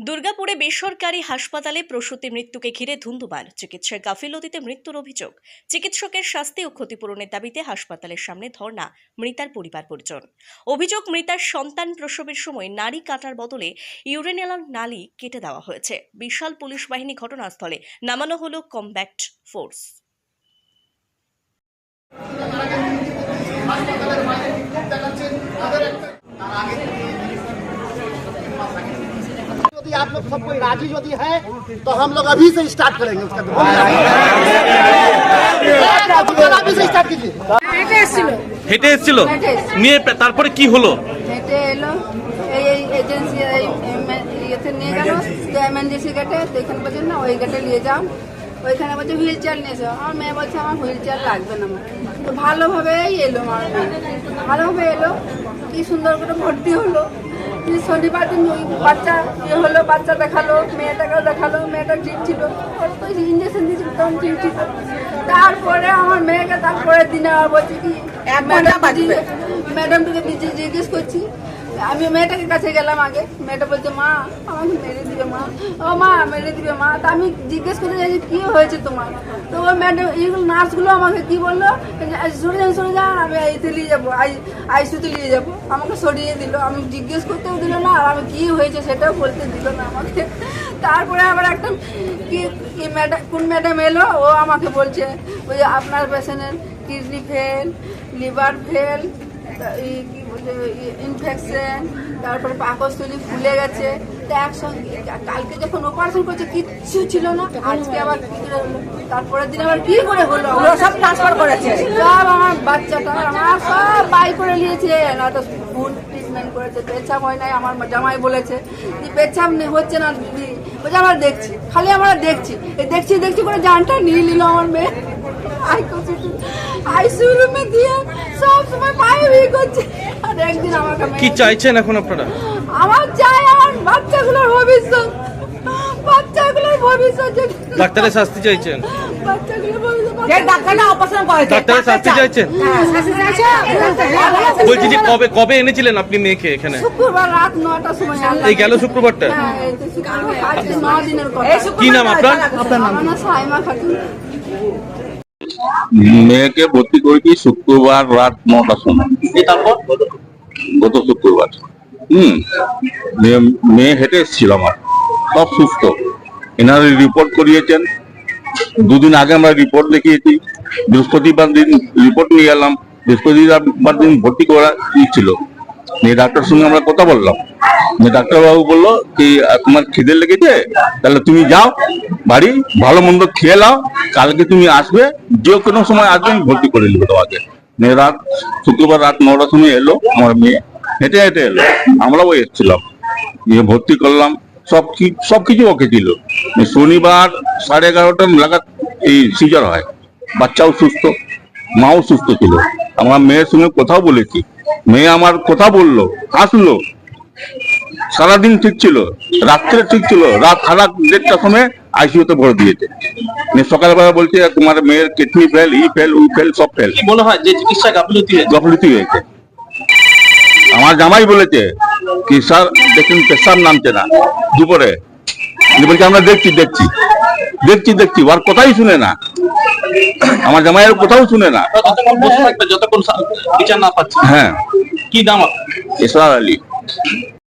দুর্গাপুরে বেসরকারি হাসপাতালে প্রসূতি মৃত্যুকে ঘিরে ধুন্ধুমার। চিকিৎসার গাফিলতিতে মৃত্যুর অভিযোগ। চিকিৎসকের শাস্তি ও ক্ষতিপূরণের দাবিতে হাসপাতালের সামনে ধর্ণা, মৃতার পরিবার পরিজন। অভিযোগ, মৃতার সন্তান প্রসবের সময় নারী কাটার বদলে ইউরেনিয়াল নালি কেটে দেওয়া হয়েছে। বিশাল পুলিশ বাহিনী ঘটনাস্থলে নামানো হলো কমব্যাক্ট ফোর্স। यदि आप लोग सब कोई राजी यदि है तो हम लोग अभी से स्टार्ट करेंगे उसका अभी से स्टार्ट कीजिए হেঁটে এসেছিল হেঁটে এসেছিল হেঁটে এসেছিল। নিয়ে পে- তারপরে কি হলো হেঁটে এলো এই এই এজেন্সি এই এম- ইয়েতে নিয়ে গেল তো এমএনজিসি গেটে তো এখানে বলছে না ওই গেটে নিয়ে যাও ওইখানে বলছে হুইল চেয়ার নিয়ে এসো আমার মেয়ে বলছে আমার হুইল চেয়ার লাগবে না আমার তো ভালোভাবেই এলো আমার মেয়ে ভালোভাবে এলো কি সুন্দর করে ভর্তি হলো কি শনিবার দিন ওই বাচ্চা ইয়ে হলো বাচ্চা দেখাল মেয়েটাকেও দেখাল মেয়েটা ঠিক ছিল। ওর তো ইঞ্জেকশন দিয়েছিল তখন ঠিক ছিল। তারপরে আমার মেয়েকে তারপরে দিনে আবার বলছে কি ম্যাডামটাকে জিজ্ঞেস করছি আমি মেয়েটাকে কাছে গেলাম আগে। মেয়েটা বলছে, মা, আমাকে মেরে দিবে, মা। ও মা, মেরে দিবে, মা। তা আমি জিজ্ঞেস করে চাই যে কি হয়েছে তোমার? তো ওই ম্যাডাম এইগুলো নার্সগুলো আমাকে কি বলল? সরে যান সরে যান, আমি আইতে নিয়ে যাব, আই আইসিউতে নিয়ে যাব। আমাকে সরিয়ে দিল। আমি জিজ্ঞেস করতেও দিল না, আর আমি কী হয়েছে সেটাও বলতে দিল না আমাকে। তারপরে আবার একটা কি কি ম্যাডাম কোন ম্যাডাম এলো ও আমাকে বলছে, ওই আপনার পেশেন্টের কিডনি ফেল লিভার ফেল কি ইনফেকশন তারপরে পাকস্থলী ফুলে গেছে। তো একসঙ্গে কালকে যখন অপারেশন করছে কিচ্ছু ছিল না। আজকে আবার তারপরের দিন আবার কি করে হলো? সব ট্রান্সফার করেছে। সব আমার বাচ্চাটা আমার সব বাই করে নিয়েছে। না তো ফুল ট্রিটমেন্ট করেছে পেচ্ছাপ হয় নাই আমার জামাই বলেছে। যে পেচ্ছাপ নে- হচ্ছে না দিদি বলছে আমরা দেখছি। খালি আমরা দেখছি। দেখছি দেখছি করে জানটা নিয়ে নিল আমার মেয়ে। আইসিইউ রুমে সব সময় পায়ে বিয়ে করছে। আর একদিন আমাকে কি চাইছেন এখন আপনারা? আমার চাই আমার বাচ্চাগুলোর ভবিষ্যৎ। বাচ্চাগুলোর ভবিষ্যৎ ডাক্তারের শাস্তি চাইছেন? ডাক্তারের শাস্তি চাইছেন? বলছি যে কবে কবে এনেছিলেন আপনি মেয়েকে এখানে? শুক্রবার রাত নটার সময় আনলাম। এই গেল শুক্রবারটা? হ্যাঁ, কি নাম আপনার? আমার নাম সাইমা খাতুন। মেয়েকে ভর্তি করেছি শুক্রবার রাত নটার সময়। গত শুক্রবার। হুম। মেয়ে- হেঁটে এসেছিল আমার। সব সুস্থ। এনারা রিপোর্ট করিয়েছেন। দুদিন আগে আমরা রিপোর্ট দেখিয়েছি। বৃহস্পতিবার দিন রিপোর্ট নিয়ে এলাম। বৃহস্পতিবার দিন ভর্তি করা ছিল। মেয়ে ডাক্তার সঙ্গে আমরা কথা বললাম। মেয়ে ডাক্তারবাবু বলল কি তোমার খিদে লেগেছে? তাহলে তুমি যাও, বাড়ি, ভালো মন্দ খেয়ে নাও, কালকে তুমি আসবে, যে কোনো সময় আসবে, আমি ভর্তি করে নেব তোমাকে। মেয়ে রাত, শুক্রবার রাত নটার সময় এলো, আমার মেয়ে। হেঁটে হেঁটে এলো। আমরাও এসেছিলাম। নিয়ে ভর্তি করলাম। সব কি, সব কিছু ওকে ছিল শনিবার সাড়ে এগারোটা লাগাত এই সিজার হয়। বাচ্চাও সুস্থ, মাও সুস্থ ছিল। আমার মেয়ের সঙ্গে কথাও বলেছি। মেয়ে আমার কথা বলল হাসলো সারাদিন ঠিক ছিল রাত্রে ঠিক ছিল রাত সারা দেড়টার সময় আইসিউতে ভরে দিয়েছে। সকালবেলা বলছে তোমার মেয়ের কিডনি ফেল ই ফেল উই ফেল সব ফেল মনে হয়? যে চিকিৎসা গাফিলতি হয়েছে? গফলতি হয়েছে। আমার জামাই বলেছে কি স্যার দেখুন পেশাব নামছে না দুপুরে। বলছে আমরা দেখছি দেখছি দেখছি দেখছি ওর কথাই শুনে না। আমার জামাইয়ের কোথাও শুনে না। যতক্ষণ বিচার না পাচ্ছে। হ্যাঁ। কি দাম? এসরার আলী।